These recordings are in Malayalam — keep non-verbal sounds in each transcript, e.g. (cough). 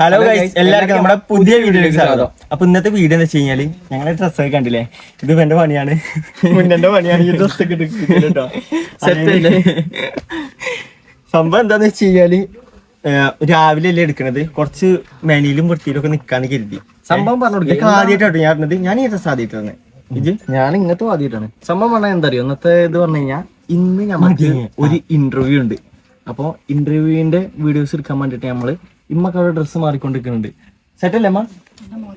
ഹലോ ഗൈസ് എല്ലാവർക്കും നമ്മുടെ പുതിയ വീഡിയോയിലേക്ക് സ്വാഗതം. അപ്പൊ ഇന്നത്തെ വീഡിയോ എന്ന് വെച്ച് കഴിഞ്ഞാൽ ഞങ്ങളെ ഡ്രസ് ഒക്കെ കണ്ടില്ലേ? ഇത് എന്റെ പണിയാണ്. മുന്നെന്റെ പണിയാണ് ഈ ഡ്രസ് ഒക്കെ സംഭവം എന്താന്ന് വെച്ച് കഴിഞ്ഞാൽ രാവിലെ അല്ലേ എടുക്കണത്? കുറച്ച് മെനിയിലും വൃത്തിയിലും ഒക്കെ നിക്കാന്ന് കരുതി. സംഭവം പറഞ്ഞു ആദ്യമായിട്ടോ ഞാൻ പറഞ്ഞത്. ഞാൻ ഈ ഡ്രസ് ആദ്യമായിട്ട് തന്നെ ഇത് ഞാൻ ഇങ്ങനത്തെ ആദ്യമായിട്ടാണ്. സംഭവം പറഞ്ഞാൽ എന്താ അറിയോ ഇന്നത്തെ ഇത് പറഞ്ഞു കഴിഞ്ഞാൽ ഇന്ന് നമുക്ക് ഒരു ഇന്റർവ്യൂ ഉണ്ട്. അപ്പൊ ഇന്റർവ്യൂവിന്റെ വീഡിയോസ് എടുക്കാൻ വേണ്ടിട്ട് നമ്മൾ ഇമ്മക്ക് അവിടെ ഡ്രസ്സ് മാറിക്കൊണ്ടിരിക്കുന്നുണ്ട് സെറ്റല്ലേ അമ്മ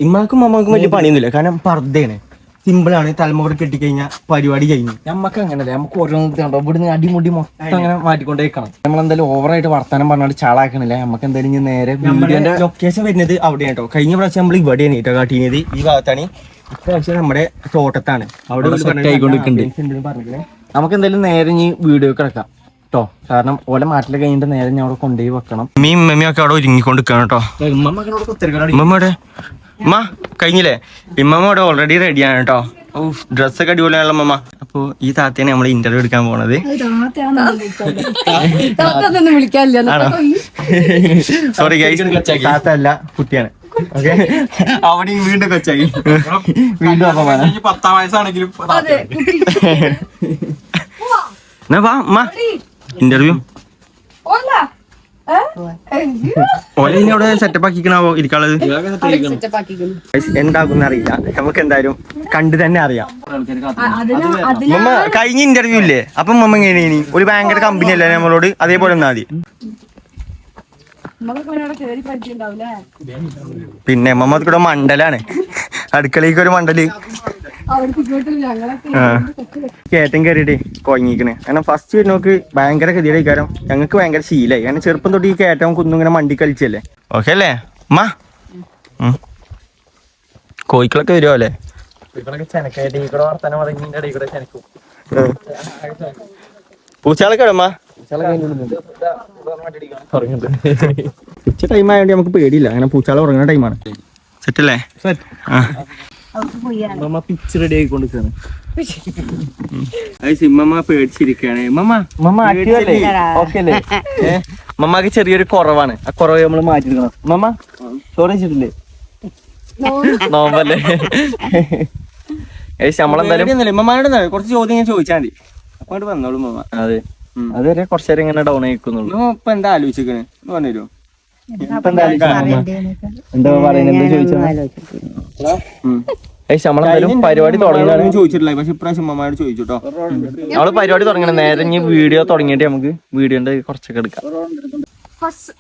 ഇമ്മക്കും അമ്മക്കും വലിയ പണിയൊന്നുമില്ല. കാരണം പർദ്ദയാണ് സിമ്പിൾ ആണ്. തലമുറ കെട്ടിക്കഴിഞ്ഞാൽ പരിപാടി കഴിഞ്ഞു. നമ്മക്ക് അങ്ങനല്ലേ. നമുക്ക് ഓരോന്ന് ഇവിടുന്ന് അടിമുടി മൊത്തം അങ്ങനെ മാറ്റിക്കൊണ്ടേക്കണം. നമ്മൾ എന്തായാലും ഓവറായിട്ട് വർത്താനം പറഞ്ഞാൽ ചാളാക്കണില്ല? നമുക്ക് എന്തായാലും ഇനി നേരെ വീഡിയോന്റെ ലൊക്കേഷൻ വരുന്നത് അവിടെയാണ് കേട്ടോ. കഴിഞ്ഞ പ്രാവശ്യം നമ്മൾ ഇവിടെയാണ് കേട്ടോ കാട്ടിയത്. ഈ ഭാഗത്താണ്. ഇപ്രാവശ്യം നമ്മുടെ തോട്ടത്താണ്. അവിടെ? നമുക്ക് എന്തായാലും നേരെ ഇനി വീഡിയോ കിടക്കാം. കേട്ടോ. കാരണം ഓലെ മാറ്റിൽ കഴിഞ്ഞിട്ട് നേരെ ഞാൻ അവിടെ കൊണ്ടുപോയി വെക്കണം. മീൻ ഉമ്മയും ഒക്കെ അവിടെ ഒരുങ്ങിക്കൊണ്ട് കേട്ടോ. മമ്മയുടെ മാ ഉമ്മ കഴിഞ്ഞില്ലേ? ഇമ്മമ്മ അവിടെ ഓൾറെഡി റെഡിയാണ് കേട്ടോ. ഡ്രസ്സൊക്കെ അടിപൊളിയാണല്ലോ മമ്മ അപ്പൊ ഈ താത്തയാണ് നമ്മൾ ഇന്റർവ്യൂ എടുക്കാൻ പോണത്. സോറി താത്ത അല്ല കുട്ടിയാണ്. അവിടെ വീണ്ടും കൊച്ചായി വീണ്ടും അപ്പമാണ് പത്താം വയസ്സാണെങ്കിലും വാ അമ്മ ഇന്റർവ്യൂ ഓല ഓല ഇനി അവിടെ സെറ്റപ്പ് ആക്കിക്കണാവോ ഇരിക്കാനുള്ളത്? എന്താകുന്ന അറിയില്ല. നമുക്ക് എന്തായാലും കണ്ടു തന്നെ അറിയാം. മമ്മ കഴിഞ്ഞ ഇന്റർവ്യൂ ഇല്ലേ? അപ്പൊ മമ്മ എങ്ങനെയാണ് ഇനി? ഒരു ഭയങ്കര കമ്പനി അല്ലേ നമ്മളോട്? അതേപോലെ എന്നാ മതി. പിന്നെ മമ്മ കൂടെ മണ്ഡലാണ്. അടുക്കളയ്ക്ക് ഒരു മണ്ടൽ അവിടുത്തെ കയറിയിട്ട് കൊഴങ്ങിക്കണ് കാരണം ഫസ്റ്റ് വരുന്നവർക്ക് ഭയങ്കര ഗതിയുടെ കാരണം ഞങ്ങൾക്ക് ഭയങ്കര ശീലായി. കാരണം ചെറുപ്പം തൊട്ട് ഈ കയറ്റം കുന്നും ഇങ്ങനെ മണ്ടി കളിച്ചല്ലേ? ഓക്കെ അല്ലേ? അമ്മ. കോഴിക്കളൊക്കെ വരുമോ അല്ലേ? പൂച്ചകളൊക്കെ ഉച്ച ടൈം ആയതുകൊണ്ട് നമുക്ക് പേടിയില്ല. അങ്ങനെ പൂച്ചകൾ ഉറങ്ങുന്ന ടൈമാണ് സെറ്റ് അല്ലേ? ആ. മമ്മ പിച്ച് റെഡി ആയിക്കൊണ്ടിരിക്കാണ്. അത് സിമ്മമ്മ പേടിച്ചിരിക്കാണ് മമ്മ മമ്മ active അല്ലേ? ഓക്കെ അല്ലേ? ഏ, മമ്മക്ക് ചെറിയൊരു കുറവാണ്. ആ കുറവ് നമ്മൾ മാറ്റിയെടുക്കണം. മമ്മ ചോറ് വെച്ചിട്ടില്ലേ? നോമ്പല്ലേ? ഏയ് നമ്മളെന്തായാലും. മമ്മാനോട് കുറച്ച് ചോദ്യം ഞാൻ ചോദിച്ചാൽ മതി. അപ്പൊ അങ്ങോട്ട് വന്നോളൂ മമ്മ. അതെ. അതുവരെ കുറച്ചേരം ഇങ്ങനെ ഡൗൺ ആയിക്കുന്നുള്ളൂ ഇപ്പൊ എന്താ ആലോചിക്കണേ ഇപ്പൊ എന്താ? എന്താ പറയുന്നത്? എന്താ നമ്മളെന്തായാലും പരിപാടി തുടങ്ങാണ് ചോദിച്ചിട്ടില്ല. പക്ഷെ ഇപ്രാവശ്യം മമ്മയോട് ചോദിച്ചു കേട്ടോ നമ്മൾ പരിപാടി തുടങ്ങണം. നേരെ ഇനി വീഡിയോ തുടങ്ങിയിട്ട് നമുക്ക് വീഡിയോന്റെ കുറച്ചൊക്കെ എടുക്കാം. ഫസ്-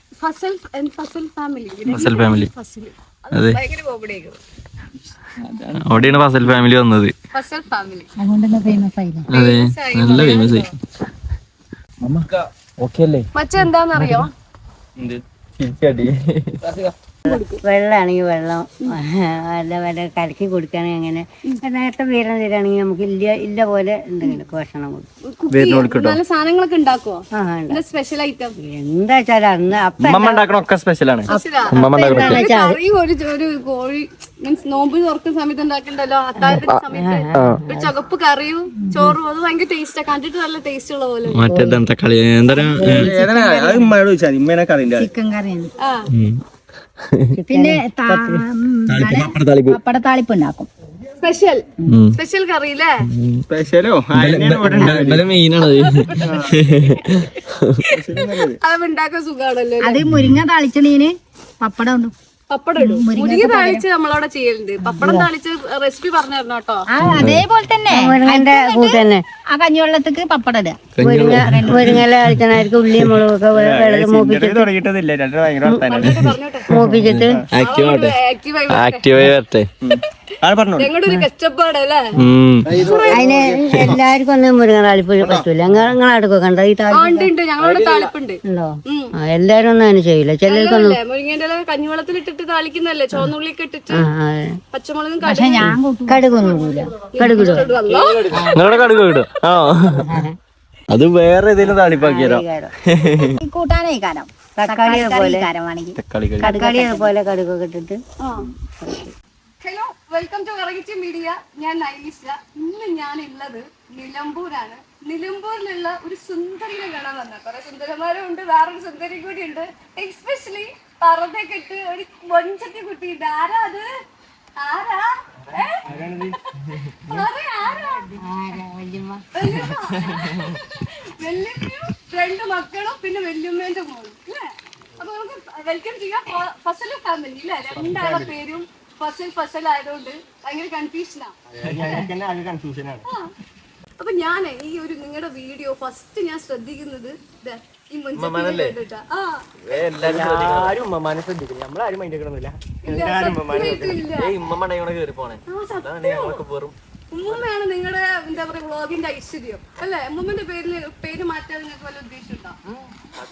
ഫസൽ ഫാമിലി? ഫസൽ ഫാമിലി. ഫസൽ. അതെ അവിടെയാണ് ഫസൽ ഫാമിലി വന്നത്. ഫസൽ ഫാമിലി. അതെ. നല്ല ഫേമസ് ആയി. ഓക്കെ അല്ലേ? മറ്റെന്താന്നറിയോ 这里。(laughs) വെള്ളമാണെങ്കിൽ വെള്ളം അല്ല വല്ല കലക്കി കൊടുക്കുകയാണെങ്കിൽ അങ്ങനെ. നേരത്തെ വീരം തരാണെങ്കിൽ നമുക്ക് ഇല്ല ഇല്ല പോലെ എന്തെങ്കിലും ഭക്ഷണം കൊടുക്കും. നല്ല സാധനങ്ങളൊക്കെ സ്പെഷ്യൽ ഐറ്റം എന്താ വെച്ചാൽ അന്ന് സ്പെഷ്യലാണ് ഒരു കോഴി മീൻസ് നോമ്പ് തുറക്കുന്ന സമയത്ത് ഉണ്ടാക്കണ്ടല്ലോ? അത്താഴത്തിന്റെ സമയത്ത് ഒരു ചുവപ്പ് കറിയും ചോറും അത് ഭയങ്കര ടേസ്റ്റാ കണ്ടിട്ട് നല്ല ടേസ്റ്റ് ഉള്ള പോലെ. മറ്റേ തക്കാളി എന്താ ചിക്കൻ കറിയാണ്. (laughs) പിന്നെ പപ്പടത്താളിപ്പ്. ഉണ്ടാക്കും സ്പെഷ്യൽ. സ്പെഷ്യൽ കറി (laughs) അല്ലേ സ്പെഷ്യലോ? മെയിനാണത് അത് ഉണ്ടാക്കാൻ സുഖാണല്ലോ അത് മുരിങ്ങ താളിച്ചണീന് പപ്പടം ഉണ്ട് പപ്പടം ഇടും. മുരിങ്ങ താളിച്ച് നമ്മളവിടെ ചെയ്യലുണ്ട്. പപ്പടം താളിച്ച് റെസിപ്പി പറഞ്ഞു തരണം കേട്ടോ. ആ അതേപോലെ തന്നെ. മുരിങ്ങന്റെ ആ കഞ്ഞിവെള്ളത്തേക്ക് പപ്പടം ഇടുക. മുരിങ്ങ മുരിങ്ങല ഉള്ളിയും മുളകൊക്കെ വെള്ളം മൂപ്പിച്ചിട്ട്. മൂപ്പിച്ചിട്ട്. ആക്റ്റീവായി വരട്ടെ. ഞങ്ങളുടെ ഒരു കഷ്ടപ്പാട് അല്ലേ? ഉം. അതിന് എല്ലാവർക്കും ഒന്നും മുരിങ്ങ താളിപ്പ് പറ്റൂല. നിങ്ങളടുക്കൊക്കെ കണ്ടോ? ഈ താളിപ്പുണ്ട്. ഉണ്ടോ? ആ എല്ലാരും ഒന്നും അതിന് ചെയ്യില്ല ചിലർക്കൊന്നും അല്ലേ മുരിങ്ങേന്റെ ഇല കഞ്ഞിവെള്ളത്തിൽ ഇട്ടിട്ട് താളിക്കുന്നല്ലേ ചോന്നുള്ളി ഇട്ടിട്ട്. പച്ചമുളകും കടുകും കടുകൊന്നും കടുകിടും? നിങ്ങളുടെ കടുക് കിട്ടും ആ. അത് വേറെ ഏതെങ്കിലും താളിപ്പാക്കി തരാം. ഈ കൂട്ടാനേ കാരം തക്കാളി പോലെ തക്കാളി പോലെ കടുകൊക്കെ ഇട്ടിട്ട്. ഹലോ? വെൽക്കം ടു കറങ്ങിച്ചി മീഡിയ ഞാൻ നൈലിഷ ഇന്ന് ഞാൻ ഉള്ളത് നിലമ്പൂരാണ്. നിലമ്പൂരിലുള്ള ഒരു സുന്ദരിനെ കാണാൻ വന്ന. കുറെ സുന്ദരന്മാരും ഉണ്ട് വേറൊരു സുന്ദരി കൂടി ഉണ്ട്. എക്സ്പെഷ്യലി ഇട്ട് ഒരു മൊഞ്ചത്തി കുട്ടിയുണ്ട് ആരാ അത്? ആരാ. വല്യമ്മയും രണ്ട് മക്കളും പിന്നെ വെല്ലുമ്മേന്റെ മോളും. അല്ലേ? അപ്പൊ നമുക്ക് വെൽക്കം ചെയ്യാം. ഫ- ഫസൽ ഫാമിലി അല്ലേ രണ്ടാളെ പേരും ഫസൽ ഫസൽ ആയതുകൊണ്ട് ഭയങ്കര കൺഫ്യൂഷനാണ് അപ്പൊ ഞാൻ ഈ ഒരു നിങ്ങളുടെ വീഡിയോ ഫസ്റ്റ് ഞാൻ ശ്രദ്ധിക്കുന്നത് ദേ, ഈ മുൻചത്തി കേട്ടിട്ടാ ആ. ആരും ഉമ്മമാനെ ശ്രദ്ധിക്കില്ല. നമ്മളാരും മൈൻഡ് കിടന്നില്ല എല്ലാരും ഉമ്മമാനെ പോണേ. വെറും ഉമ്മുമ്മയാണ് നിങ്ങളുടെ എന്താ പറയാ വ്ളോഗിന്റെ ഐശ്വര്യം. അല്ലെ? ഉമ്മന്റെ പേരിൽ പേര് മാറ്റാൻ നിങ്ങൾക്ക് വല്ല ഉദ്ദേശമുണ്ടോ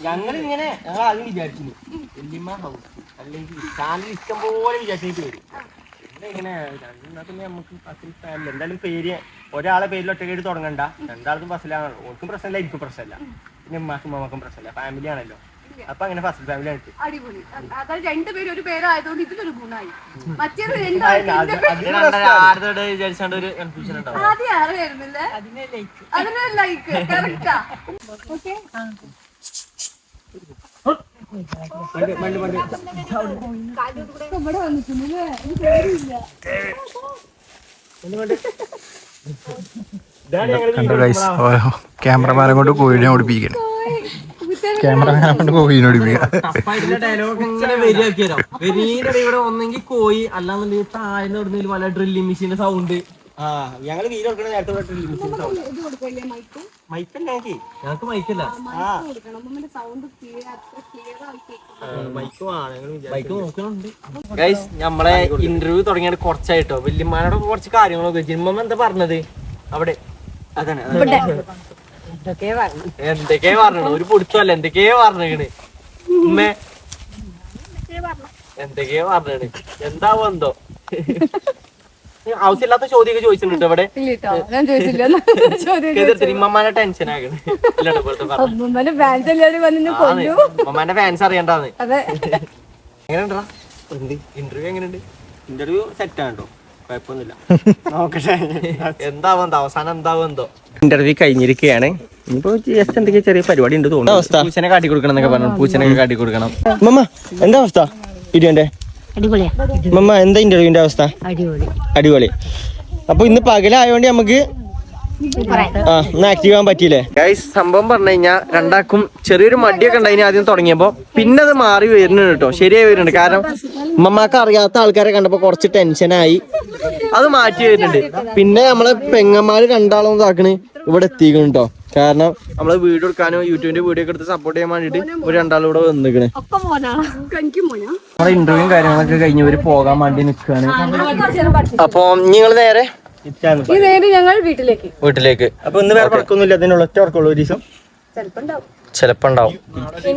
ഞങ്ങൾ ഇങ്ങനെ ഞങ്ങൾ ആദ്യം വല്യമ്മ ഹൗസ് അല്ലെങ്കിൽ ചാനൽ ഇഷ്ടം പോലെ വിചാരിച്ചിട്ട് വരും പിന്നെ ഇങ്ങനെ എന്നാ പിന്നെ നമുക്ക് ഫസിൽ ഫാമിലി എന്തായാലും പേര് ഒരാളെ പേരിൽ ഒറ്റയ്ക്കായിട്ട് തുടങ്ങണ്ട. രണ്ടാൾക്കും ഫസിലാണല്ലോ ഓർക്കും പ്രശ്നമില്ല എനിക്കും പ്രശ്നമില്ല. പിന്നെ ഉമ്മാക്കും ഉമ്മക്കും പ്രശ്നമില്ല. ഫാമിലി ആണല്ലോ. അപ്പൊ അങ്ങനെ ഫസ്റ്റ് ഫാമിലി ആയിട്ട്. അടിപൊളി. അതായത് രണ്ടുപേരും ഒരു പേരായതുകൊണ്ട് ഗുണമായി. മറ്റേത് ആദ്യം അറിയായിരുന്നില്ലേ അതിനൊരു ലൈക്ക് കറക്റ്റാ ഓക്കെ കണ്ടോ ഗൈസ് ക്യാമറമാനെ കൊണ്ട് കോഴിനെ ഓടിപ്പിക്കണം ക്യാമറമാനെ കൊണ്ട് കോഴിനെ ഓടിപ്പിക്കുക ഇവിടെ ഒന്നെങ്കിൽ കോയി അല്ലാന്നുണ്ടെങ്കിൽ താഴ്ന്ന എവിടുന്നെങ്കിലും വല്ല ഡ്രില്ലിംഗ് മെഷീന്റെ സൗണ്ട് ആ ഞങ്ങൾ വീട് കൊടുക്കണ നേരത്തെ ഡ്രില്ലിംഗ് മെഷീൻ മൈക്ക്? മൈക്കല്ല. ഞങ്ങൾക്ക് മൈക്കല്ല ഗൈസ് നമ്മളെ ഇന്റർവ്യൂ തുടങ്ങിയിട്ട് കുറച്ചായിട്ടോ. വല്യമ്മാനോട് കുറച്ച് കാര്യങ്ങളൊക്കെ ജിമ്മ എന്താ പറഞ്ഞത്? അവിടെ. അതാണ് എന്തൊക്കെയാ പറഞ്ഞത്? ഒരു പൊടുത്തല്ല എന്തൊക്കെയാ പറഞ്ഞേക്കണ് ഉമ്മേ. എന്തൊക്കെയാ പറഞ്ഞത്? എന്താവോ എന്തോ ആവശ്യമില്ലാത്ത ചോദ്യമൊക്കെ ചോദിച്ചിട്ടുണ്ട് ഇവിടെ. ഞാൻ ചോദിച്ചില്ല. ഇമ്മമാനെ ടെൻഷൻ ആകണ് ഫാൻസ് എല്ലാവരും വന്നു കൊല്ലു. ഇമ്മമാന്റെ ഫാൻസ് അറിയണ്ടാന്ന്. അതെ. എങ്ങനെയുണ്ടാ ഇന്റർവ്യൂ എങ്ങനെയുണ്ട്? ഇന്റർവ്യൂ സെറ്റ് ആണ് കേട്ടോ കുഴപ്പമൊന്നുമില്ല. (laughs) നോക്കട്ടെ. എന്താവും എന്തോ അവസാനം എന്താവും എന്തോ ഇന്റർവ്യൂ കഴിഞ്ഞിരിക്കുകയാണ്. ഇനിയിപ്പോ ജസ്റ്റ് എന്തൊക്കെ ചെറിയ പരിപാടി ഉണ്ട് തോന്നുന്നു. പൂച്ചനെ കാട്ടി കൊടുക്കണം എന്നൊക്കെ പറഞ്ഞു. പൂച്ചനെ കാട്ടി കൊടുക്കണം മമ്മ എന്താ അവസ്ഥ? വീഡിയോന്റെ അടിപൊളിയാ. മമ്മ എന്താ അവസ്ഥ? അടിപൊളി. അടിപൊളി. അപ്പൊ ഇന്ന് പകലായോണ്ട് നമുക്ക് ആക്റ്റീവ് ആവാൻ പറ്റിയില്ലേ? ഗൈസ് സംഭവം പറഞ്ഞു കഴിഞ്ഞാൽ രണ്ടാക്കും ചെറിയൊരു മടിയൊക്കെ ഉണ്ടായിന് ആദ്യം തുടങ്ങിയപ്പോ പിന്നെ അത് മാറി വരുന്നുണ്ട് കേട്ടോ. ശരിയായി വരുന്നുണ്ട്. കാരണം ഉമ്മമാക്ക് അറിയാത്ത ആൾക്കാരെ കണ്ടപ്പോ കുറച്ച് ടെൻഷനായി അത് മാറ്റി വരുന്നുണ്ട്. പിന്നെ നമ്മളെ പെങ്ങന്മാര് രണ്ടാളും ഇതാക്കണ്. ഇവിടെ എത്തിക്കണം കേട്ടോ കാരണം നമ്മൾ വീഡിയോ എടുക്കാനോ യൂട്യൂബിന്റെ വീഡിയോ ഒക്കെ എടുത്ത് സപ്പോർട്ട് ചെയ്യാൻ വേണ്ടിട്ട് ഒരു രണ്ടാളൂടെ ഇവിടെ വന്നിക്കണ്. നമ്മുടെ ഇന്റർവ്യൂ കാര്യങ്ങളൊക്കെ കഴിഞ്ഞ് ഇവർ പോകാൻ വേണ്ടി നിൽക്കുകയാണ് അപ്പൊ നിങ്ങൾ നേരെ ഈ നേരെ ഞങ്ങൾ വീട്ടിലേക്ക്. വീട്ടിലേക്ക്. അപ്പൊ ഇന്ന് വേറെ പറക്കൊന്നുമില്ല അതിനുള്ള ഒറ്റ ഒരു ദിവസം.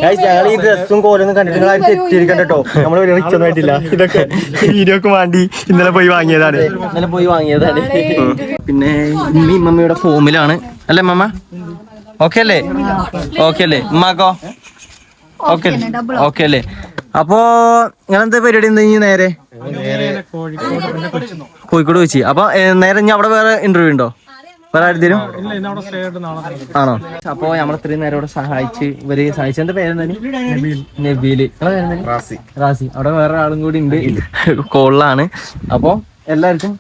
ഞങ്ങൾ ഈ ഡ്രസ്സും കോലൊന്നും കണ്ടിട്ട് നിങ്ങൾ ആരും തെറ്റിയിരിക്കണ്ട കേട്ടോ. നമ്മൾ വലിയ റിച്ച് ഒന്നും ആയിട്ടില്ല. ഇതൊക്കെ വീഡിയോക്ക് വേണ്ടി ഇന്നലെ പോയി വാങ്ങിയതാണ്. ഇന്നലെ പോയി വാങ്ങിയതാണ്. പിന്നെ ഉമ്മി മമ്മിയുടെ ഫോമിലാണ്. അല്ലേ മമ്മ? ഓക്കെ അല്ലേ? ഓക്കെ. അല്ലേ? ഉമ്മാക്കോ? ഓക്കെ ഓക്കെ അല്ലേ? അപ്പോ നിങ്ങൾ എന്താ പരിപാടി എന്താ ഇനി നേരെ? കോഴിക്കോട് വെച്ച്. അപ്പൊ നേരെ ഇനി അവിടെ വേറെ ഇന്റർവ്യൂ ഉണ്ടോ? വേറെ ആരും ആണോ? അപ്പൊ നമ്മൾ ഇത്രയും നേരം ഇവിടെ സഹായിച്ച് ഇവർ സഹായിച്ച. എന്റെ പേരെന്താണ് നബീൽ. റാസി. റാസി. അവിടെ വേറെ ആളും കൂടി ഉണ്ട്. കോളിലാണ്. അപ്പൊ എല്ലാവർക്കും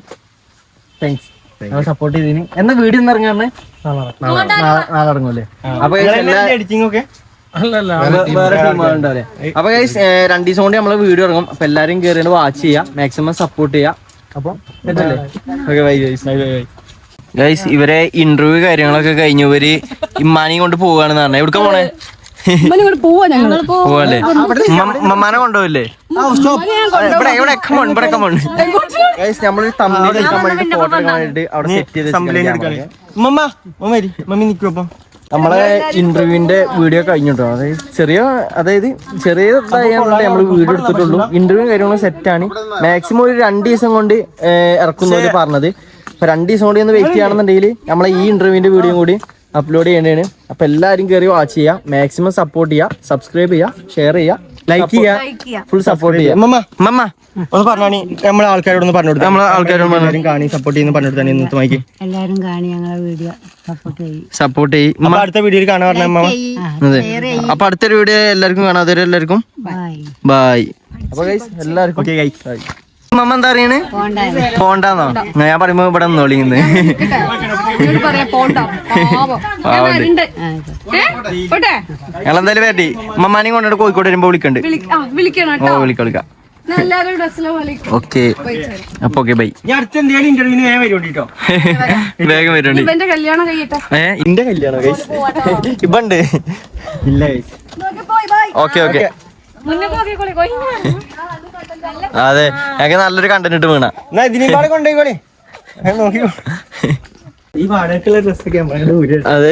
താങ്ക്സ് സപ്പോർട്ട് ചെയ്തതിന്. എന്നാ വീഡിയോ ഇന്ന് ഇറങ്ങാറിന് നാളെ ഇറങ്ങൂല്ലേ അപ്പൊ വേറെ ടീമുകളുണ്ടാവില്ലേ അപ്പൊ രണ്ടു ദിവസം കൊണ്ട് നമ്മൾ വീഡിയോ ഇറങ്ങും. അപ്പൊ എല്ലാരും കേറി വാച്ച് ചെയ്യാം. മാക്സിമം സപ്പോർട്ട് ചെയ്യാം. അപ്പൊ ഗൈസ് ഇവരെ ഇന്റർവ്യൂ കാര്യങ്ങളൊക്കെ കഴിഞ്ഞു ഇവർ ഇമ്മാനെയും കൊണ്ട് പോവാണെന്ന് പറഞ്ഞ. എവിടെ പോണേ? പോവല്ലേ? മമ്മാനെ കൊണ്ടുപോയില്ലേ ഇവിടെ ഇവിടെ കമോൺ ഇവിടെ കമോൺ ഗൈസ് നമ്മളൊരു തമ്മിൽ എടുക്കാൻ വേണ്ടിട്ട് ഫോട്ടോ അവിടെ സെറ്റ് ചെയ്ത് മമ്മ മമ്മ മമ്മി നിൽക്കും അപ്പം. നമ്മളെ ഇന്റർവ്യൂവിന്റെ വീഡിയോ കഴിഞ്ഞിട്ടോ? അതായത് ചെറിയ അതായത് ചെറിയ ഇതായതുകൊണ്ട് നമ്മൾ വീഡിയോ എടുത്തിട്ടുള്ളൂ. ഇന്റർവ്യൂ കാര്യങ്ങളും സെറ്റാണ് മാക്സിമം ഒരു രണ്ട് ദിവസം കൊണ്ട് ഇറക്കുന്നവര് പറഞ്ഞത്. അപ്പൊ രണ്ട് ദിവസം കൂടി ഒന്ന് വെയിറ്റ് ചെയ്യണമെന്നുണ്ടെങ്കിൽ നമ്മളെ ഈ ഇന്റർവ്യൂവിന്റെ വീഡിയോ കൂടി അപ്ലോഡ് ചെയ്യേണ്ടതാണ്. അപ്പൊ എല്ലാവരും കയറി വാച്ച് ചെയ്യുക മാക്സിമം സപ്പോർട്ട് ചെയ്യുക സബ്സ്ക്രൈബ് ചെയ്യുക ഷെയർ ചെയ്യുക ലൈക്ക് ചെയ്യാ? ഫുൾ സപ്പോർട്ട് ചെയ്യുക മമ്മ മമ്മ. ഒന്ന് പറഞ്ഞാണി. നമ്മളെ ആൾക്കാരോടൊന്ന് പറഞ്ഞു കൊടുത്തു. നമ്മളെ ആൾക്കാരോട്. എല്ലാവരും കാണി സപ്പോർട്ട് ചെയ്യുന്ന പറഞ്ഞു കൊടുത്താണ് ഇന്നത്തെ മൈക്ക്. എല്ലാവരും കാണി ഞങ്ങളെ വീഡിയോ. സപ്പോർട്ട് ചെയ്യും. അപ്പൊ അടുത്ത വീഡിയോയിൽ കാണാൻ പറഞ്ഞ മമ്മ. അതെ. അപ്പൊ അടുത്തൊരു വീഡിയോ എല്ലാവർക്കും കാണാം. അതുവരെ എല്ലാവർക്കും ബൈ ബൈ അപ്പൊ എല്ലാവർക്കും ഓക്കെ ഗൈ മമ്മ എന്താ അറിയണ് പോണ്ടാന്നോ? ഞാൻ പറയുമ്പോ ഇവിടെ നിന്നോളി ഇന്ന് ഞങ്ങളെന്തായാലും വരട്ടെ. മമ്മാനെയും കൊണ്ടിട്ട് കോഴിക്കോട് വരുമ്പോ വിളിക്കണ്ട്. വിളി ഓ വിളിക്കാം വിളിക്കാം. ഓക്കെ. അപ്പൊ ഓക്കെ ബൈ. വേഗം വരുന്നുണ്ട് (laughs) ഇവന്റെ കല്യാണം ഓക്കെ ഓക്കെ. മുന്നേ അതെ ഞങ്ങൾക്ക് നല്ലൊരു കണ്ടന്റ് ഇട്ട് വീണ. അതെ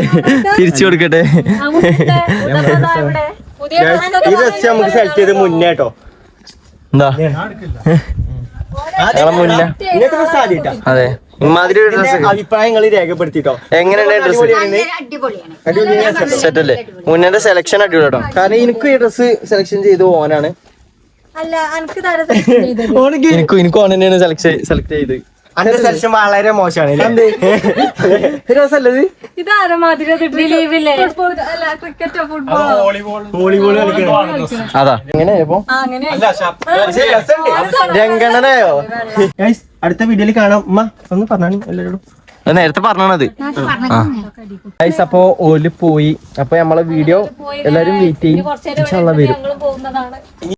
തിരിച്ചു കൊടുക്കട്ടെ. ഈ ഡ്രസ് നമുക്ക് സെലക്ട് ചെയ്ത് മുന്നേ കേട്ടോ. എന്താ? അതെ ഇമാതിരി ഒരു ഡ്രസ് അഭിപ്രായങ്ങൾ രേഖപ്പെടുത്തിട്ടോ. എങ്ങനെയുണ്ട് സെറ്റ് അല്ലേ? മുന്നേന്റെ സെലക്ഷൻ അടിപൊളി കേട്ടോ. കാരണം എനിക്ക് ഈ ഡ്രസ് സെലക്ഷൻ ചെയ്ത് ഓനാണ് അല്ല എനിക്ക് (laughs) എനിക്കും എനിക്കും തന്നെയാണ് സെലക്ട് സെലക്ട് ചെയ്ത് അന്റെ സെലക്ഷൻ വളരെ മോശമാണ് ഫുട്ബോളോ വോളിബോൾ. അതാ എങ്ങനെ രംഗണനായോ? അടുത്ത വീഡിയോയിൽ കാണാം. ഉമ്മ ഒന്ന് പറഞ്ഞു എല്ലാരോടും. അത് നേരത്തെ പറഞ്ഞത് ഗൈസ് അപ്പൊ ഓൽ പോയി. അപ്പൊ നമ്മളെ വീഡിയോ എല്ലാരും വെയിറ്റ് ചെയ്യും. വരും.